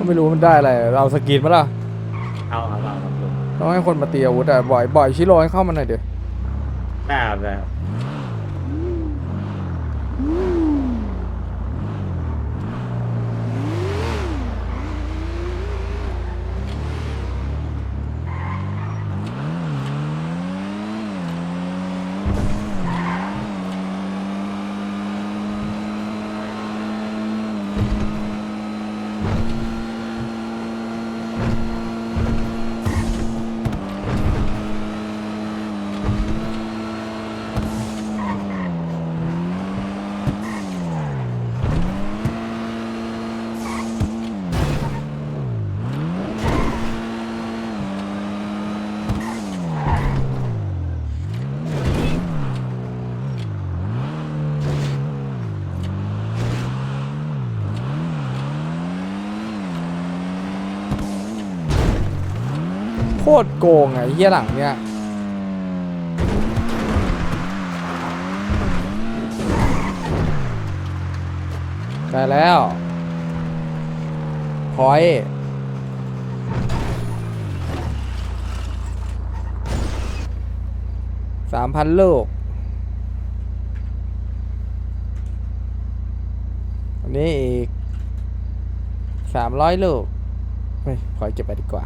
ก็ไม่รู้มันได้อะไรเราสกรีนมาล่ะเอาเอาเอาครับลุงต้องให้คนมาตีอาวุธอะบ่อยบ่อยชิโร่ให้เข้ามาหน่อยเดี๋ยวได้ครับได้ครับ โค ตรโกงอะไอ้เฮียหลังเนี่ยได้แล้วพอยสามพันลูก อันนี้อีกสามร้อยลูกเฮ้ยพอยเก็บไปดีกว่า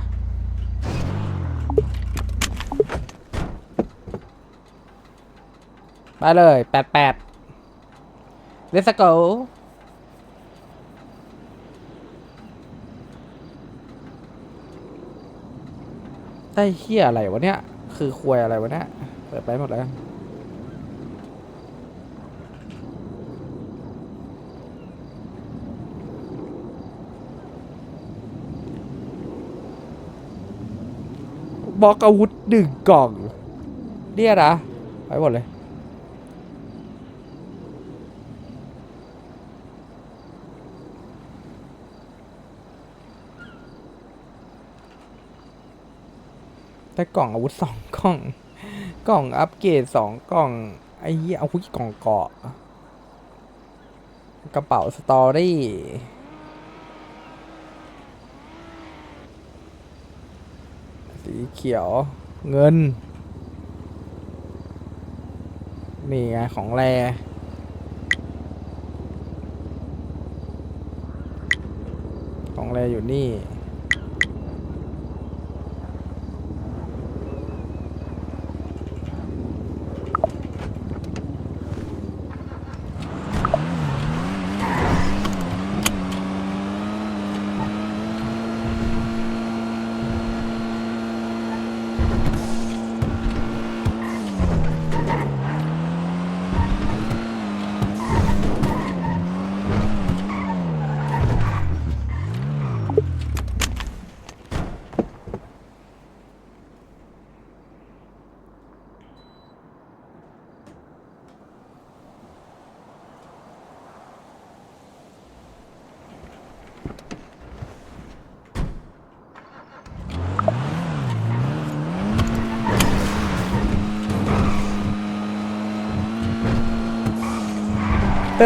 ไปเลยแปดแปด let's go ได้เฮียอะไรวะเนี่ย คือควยอะไรวะเนี่ย เปิดไปหมดแล้ว บล็อกอาวุธหนึ่งกล่อง เนี่ยนะ ไปหมดเลย ได้กล่องอาวุธสองกล่อง กล่องอัปเกรดสองกล่อง ไอ้เหี้ยเอาคุกกล่องเกาะ กระเป๋าสตอรี่สีเขียวเงิน นี่ไงของแรของแรอยู่นี่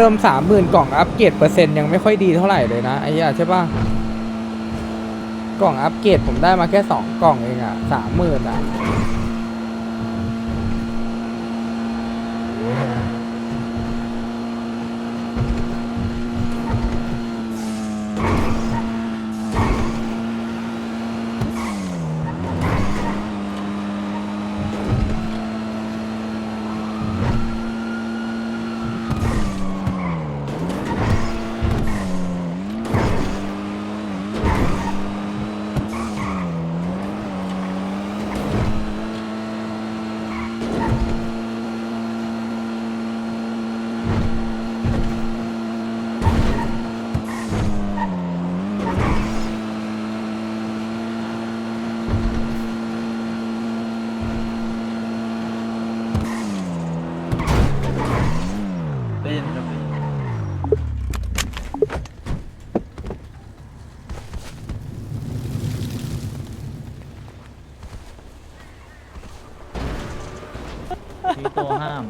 เติมสามหมื่นกล่องอัปเกรดเปอร์เซ็นต์ยังไม่ค่อยดีเท่าไหร่เลยนะไอ้ยาใช่ปะกล่องอัปเกรดผมได้มาแค่สองกล่องเองอะสามหมื่นอะ ห้าม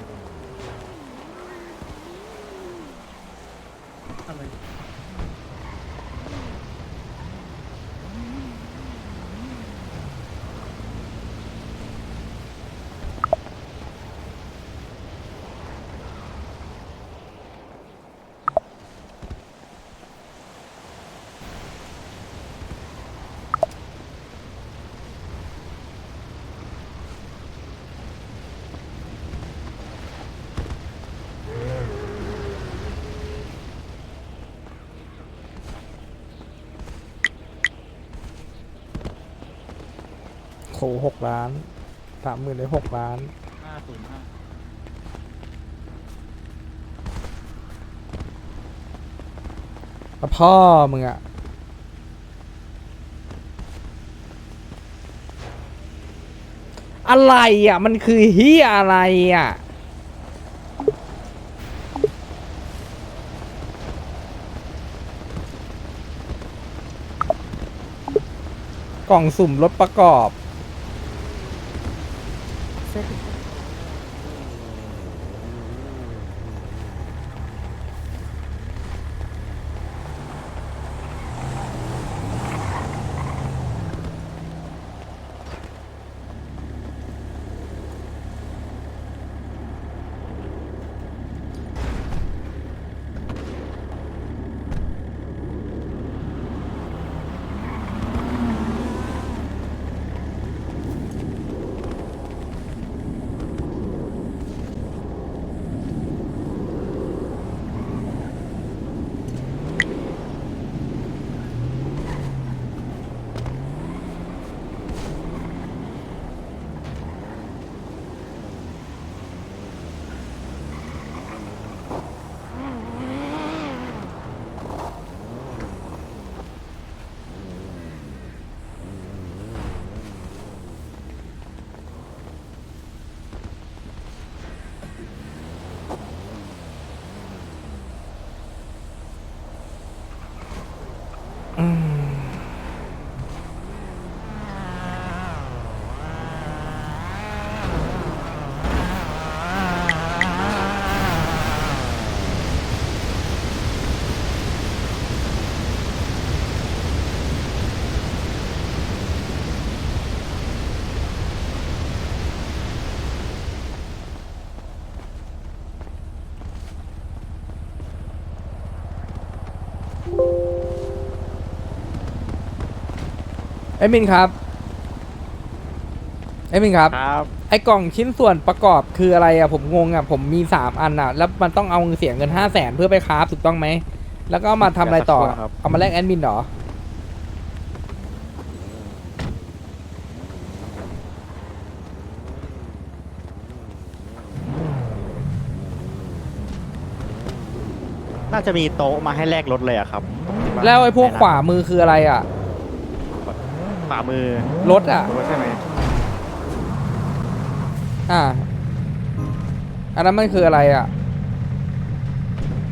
โหหกล้านสามหมื่นได้หกล้าน ห้าศูนย์ห้าแล้วพ่อมึงอะอะไรอะมันคือเฮียอะไรอะกล่องสุ่มรถประกอบ Perfect. เอ้ยมินครับเอ้ยมินครับ ครับไอ้กล่องชิ้นส่วนประกอบคืออะไรอะผมงงอะผมมีสามอันอะแล้วมันต้องเอาเสียเงินห้าแสนเพื่อไปคราฟถูกต้องไหม แล้วก็เอามาทำอะไรต่อเดี๋ยวสักครู่ครับเอามาแลกแอดมินเหรอ น่าจะมีโต๊ะมาให้แลกรถเลยอะครับที่บ้านแล้วไอ้พวกขวามือคืออะไรอะ ขวามือรถอะรถใช่ไหมอ่า อันนั้นมันคืออะไรอะ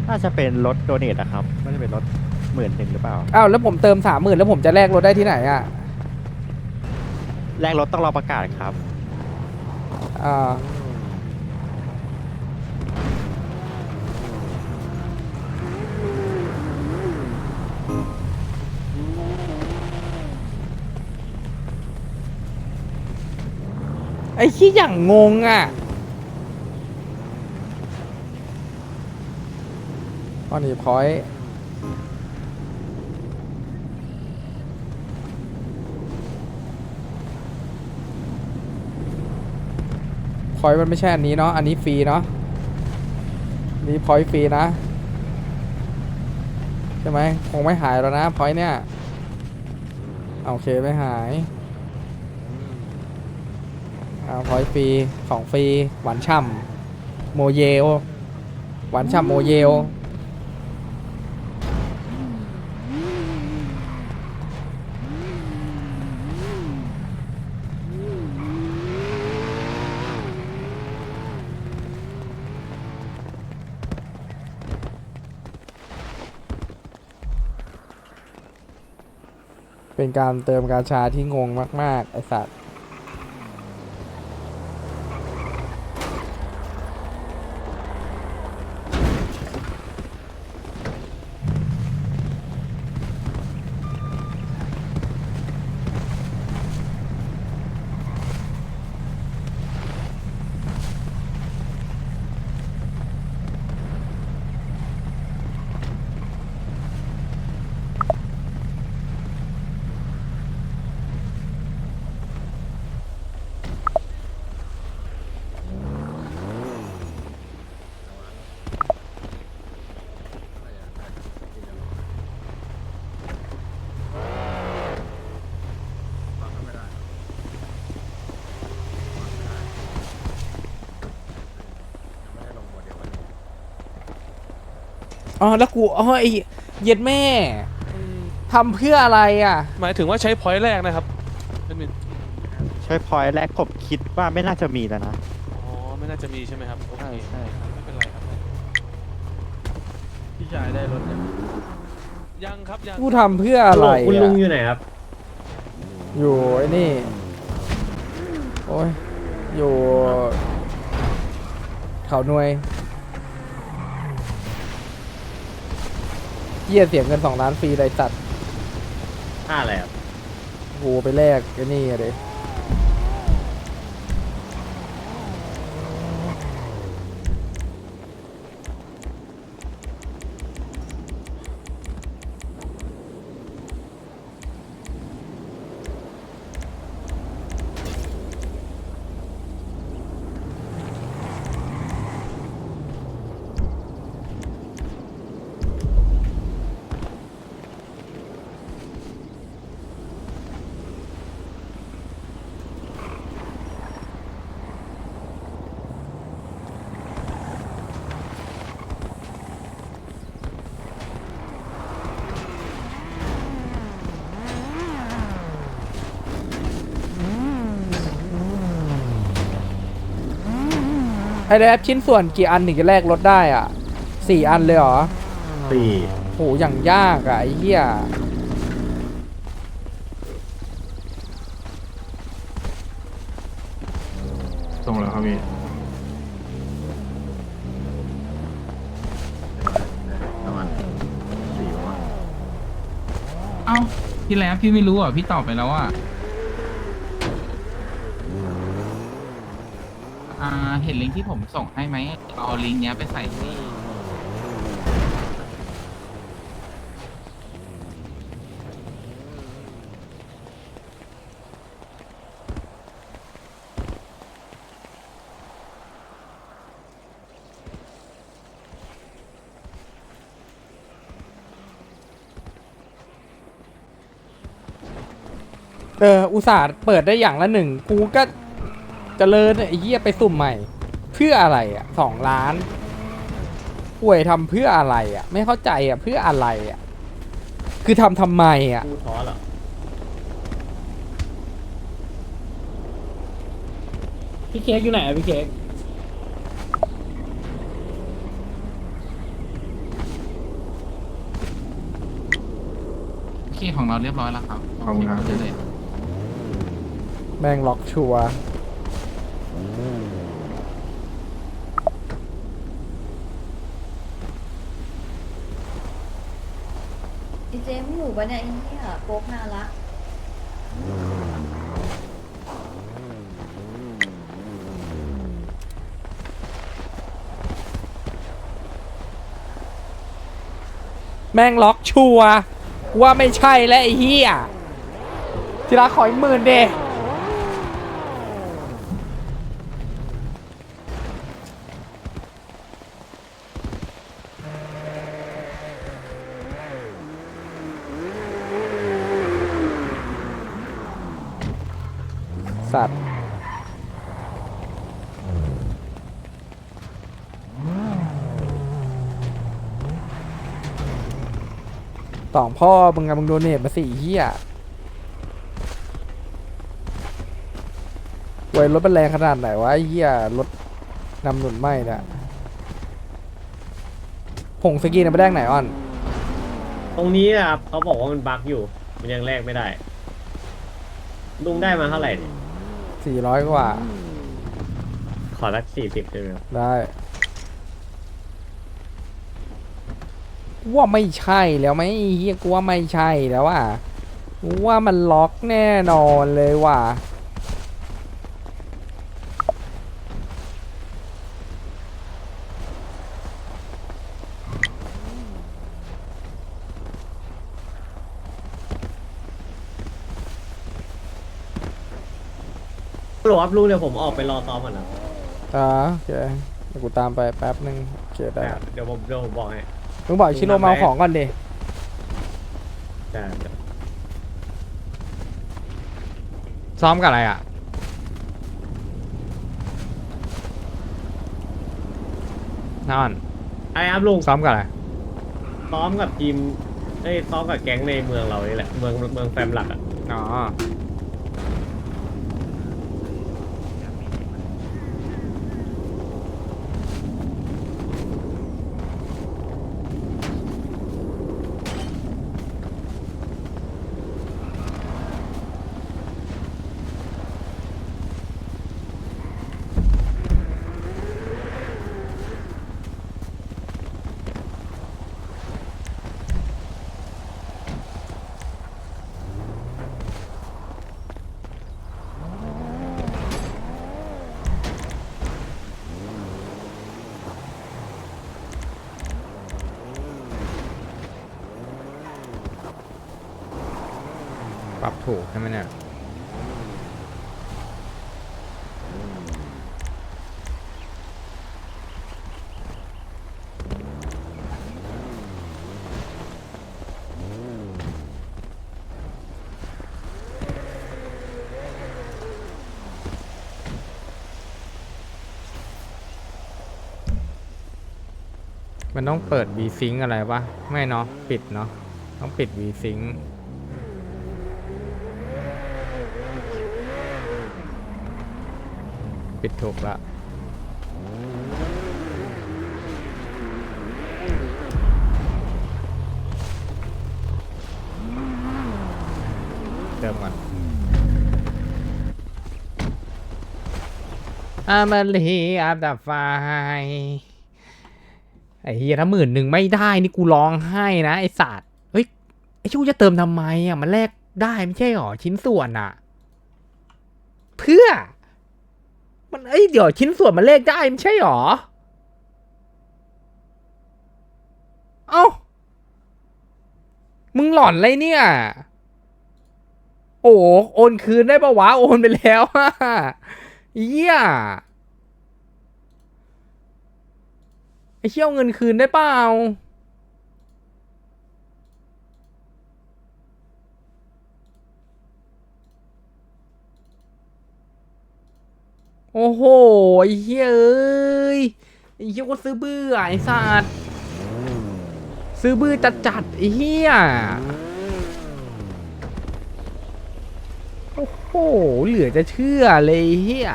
น่าจะเป็นรถโดเนทอะครับน่าจะเป็นรถหมื่นหนึ่งหรือเปล่า อ้าวแล้วผมเติมสามหมื่นแล้วผมจะแลกรถได้ที่ไหนอะแลกรถต้องรอประกาศครับ อ่า ไอ้ขี้อย่างงงอะตอนนี้พอยพอยมันไม่ใช่อันนี้เนาะ อันนี้ฟรีเนาะ นี่พอยฟรีนะ ใช่ไหมคงไม่หายแล้วนะพอยเนี่ย โอเคไม่หาย พอยฟรีของฟรีหวานฉ่ำโมเยลหวานฉ่ำโมเยลเป็นการเติมกาชาที่งงมาก ๆ ไอสัตว์ อ๋อแล้วกูอ๋อไอ้เย็ดแม่ทำเพื่ออะไรอะ หมายถึงว่าใช้พอยต์แรกนะครับแอดมินใช้พอยต์แรกผมคิดว่าไม่น่าจะมีแล้วนะ อ๋อไม่น่าจะมีใช่ไหมครับโอเคใช่ใช่ ไม่เป็นไรครับพี่ชายได้รถยังยังครับยังกูทำเพื่ออะไรคุณลุงอะอยู่ไหนครับ อยู่ไอ้นี่โอ้ยอยู่ เขาหน่วย เยี่ยเสียเงินสองล้านฟรีเลยจัดค่าอะไรครับกูไปแลกไอ้นี่อะเด ไอ้แรปชิ้นส่วนกี่อันถึงจะแลกรถได้อะสี่อันเลยเหรอสี่โหอย่างยากอะไอ้เหี้ยส่งแล้วครับพี่ประมาณสี่ประมาณเอ้าพี่แล้วพี่ไม่รู้อะพี่ตอบไปแล้วอะ อ่าเห็นลิงก์ที่ผมส่งให้ไหมเอาลิงก์เนี้ยไปใส่ที่เอออุตส่าห์เปิดได้อย่างละหนึ่งกูก็ เจริญไอ้เหี้ยไปสุ่มใหม่ เพื่ออะไรอะสองล้านป่วยทำเพื่ออะไรอะ ไม่เข้าใจอะเพื่ออะไรอะ คือทำทำไมอะผู้ท้อเหรอพี่เค้กอยู่ไหนอะพี่เค้กโอเคของเราเรียบร้อยแล้วครับขอบคุณครับโเเลยแม่งล็อกชัวร์ไอเจมส์อยู่ปะเนี่ยไอ้เนี่ยโป๊กน่ารักแม่งล็อกชัวร์ว่าไม่ใช่และไอ้เหี้ยทีละขออีกหมื่นเดสัตว์ ต่อง พ่อมึงอะมึงโดนเนทมาสี่เฮียไวยรถเป็นแรงขนาดไหนวะไอ้เฮียรถนำหนุนไหมเนี่ยผงสกีนไปแดงไหนอ่อน ตรงนี้นะครับเขาบอกว่ามันบั๊กอยู่ มันยังแลกไม่ได้ ลุงได้มาเท่าไหร่เนี่ยสี่ร้อยกว่า ขอสักสี่สิบใช่ไหมครับได้ ว่าไม่ใช่แล้วไหมไอ้เฮียกูว่าไม่ใช่แล้วอะกูว่ามันล็อกแน่นอนเลยว่ะหรอครับลุงเดี๋ยวผมออกไปรอซ้อมก่อนนะอ่าโอเคเดี๋ยวกูตามไปแป๊บนึงโอเคได้ เดี๋ยวผมเดี๋ยวผมบอกให้ มึงบอกชิโร่มาเอาของก่อนดิได้เดี๋ยวซ้อมกับอะไรอะ นอนอะไรครับลุงซ้อมกับอะไร ซ้อมกับทีมเอ้ยซ้อมกับแก๊งในเมืองเรานี่แหละ เมืองเมืองแฟมหลักอะ อ๋อ ปรับ ถูกใช่ไหมเนี่ยมันต้องเปิด v s y n c อะไรวะ ไม่เนาะปิดเนาะต้องปิด v ผิดถูกละเติมก่อนอามาลีอัพดับไฟไอ้เฮียถ้าหมื่นหนึ่งไม่ได้นี่กูร้องไห้นะ ไอ้สัตว์เฮ้ย ไอ้ชูจะเติมทำไมอะ มันแลกได้ไม่ใช่หรอ ชิ้นส่วนอะ เพื่อ มันเอ้ยเดี๋ยวชิ้นส่วนมันเลขได้ไม่ใช่หรอ เอ้า มึงหลอนอะไรเนี่ย โอ้โอนคืนได้ปะวะ โอนไปแล้วเยี่ยไอ้เชี่ยวเงินคืนได้เปล่า โอ้โหเหี้ยเอ้ยไอ้เหี้ยก็ซื้อบื้อไอ้สัตว์ซื้อบื้อจัดจัดไอ้เหี้ยโอ้โห เหลือจะเชื่อเลยเหี้ย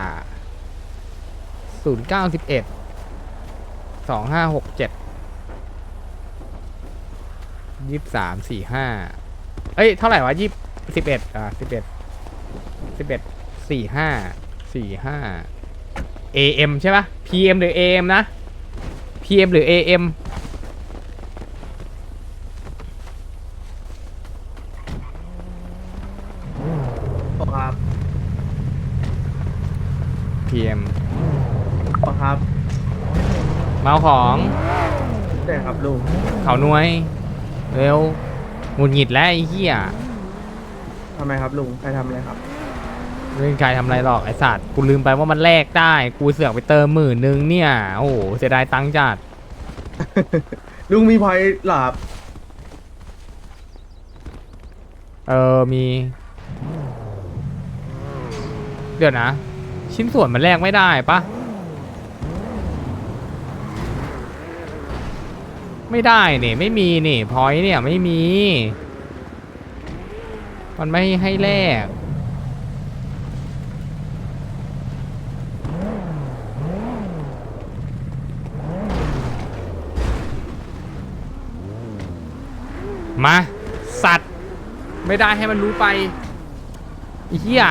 ศูนย์เก้าสิบเอ็ดสองห้าหกเจ็ดยี่สิบสามสี่ห้าเอ้ย เท่าไหร่วะยี่สิบเอ็ดอะสิบเอ็ดสิบเอ็ดสี่ห้าสี่ห้า AM ใช่ปะ PM หรือ AM นะ PM หรือ AM ครับ PM ครับเมาของใช่ครับลุงเขาหน่วย เร็วหงุดหงิดแล้วไอ้เหี้ยทำไมครับลุงใครทำอะไรครับ เรื่องใครทำอะไรหรอกไอ้สัตว์กูลืมไปว่ามันแลกได้ กูเสือกไปเติมหมื่นนึงเนี่ย โอ้โหเสียดายตังค์จัดลุงมีพอยต์เหรอครับเออมี เดี๋ยวนะ ชิ้นส่วนมันแลกไม่ได้ปะไม่ได้เนี่ยไม่มีนี่พอยเนี่ยไม่มี มันไม่ให้แลก มา สัตว์ ไม่ได้ให้มันรู้ไปเฮีย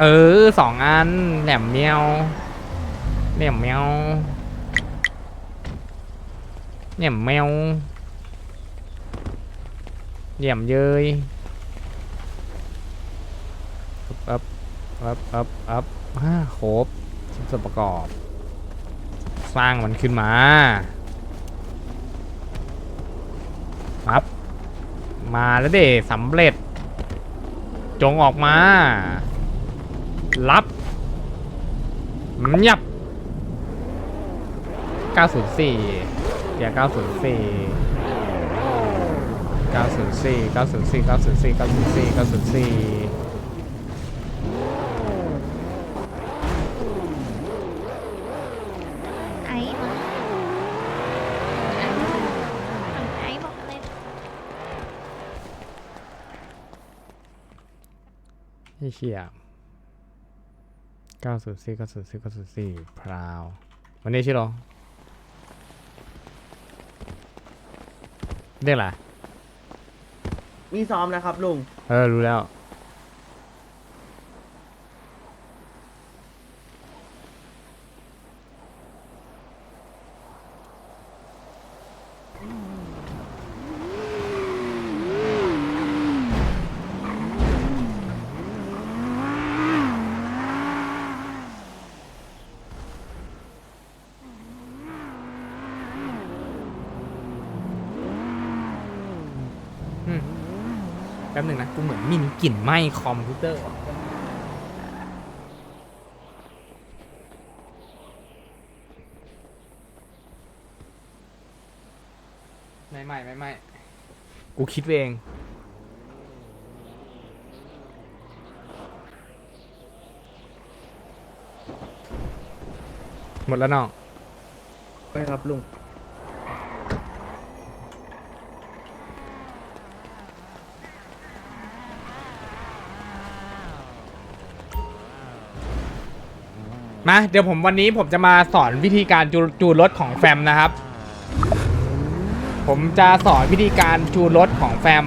เออสองอันแหลมเมียวแหลมเมียวแหลมแมวแหลมเยยอัพอัพอัพอัพห้าครบชิ้นส่วนประกอบ สร้างมันขึ้นมาครับมาแล้วเด้สำเร็จ จงออกมา รับยับ 904เดี๋ยว904 904 904 904 904 904 ไอ้ เชี่ยเก้าศูนย์สี่เก้าศูนย์สี่เก้าศูนย์สี่พราววันนี้ชิโร่เรียกอะไรมีซ้อมนะครับลุง เออ รู้แล้ว อืม แป๊บหนึ่งนะ กลิ่นไหม้คอมพิวเตอร์ไม่ไม่ไม่ไม่กูคิดเอง หมดแล้วน้อง ไปครับลุง มาเดี๋ยวผมวันนี้ผมจะมาสอนวิธีการจูจูรถของแฟมนะครับ ผมจะสอนวิธีการจูรถของแฟม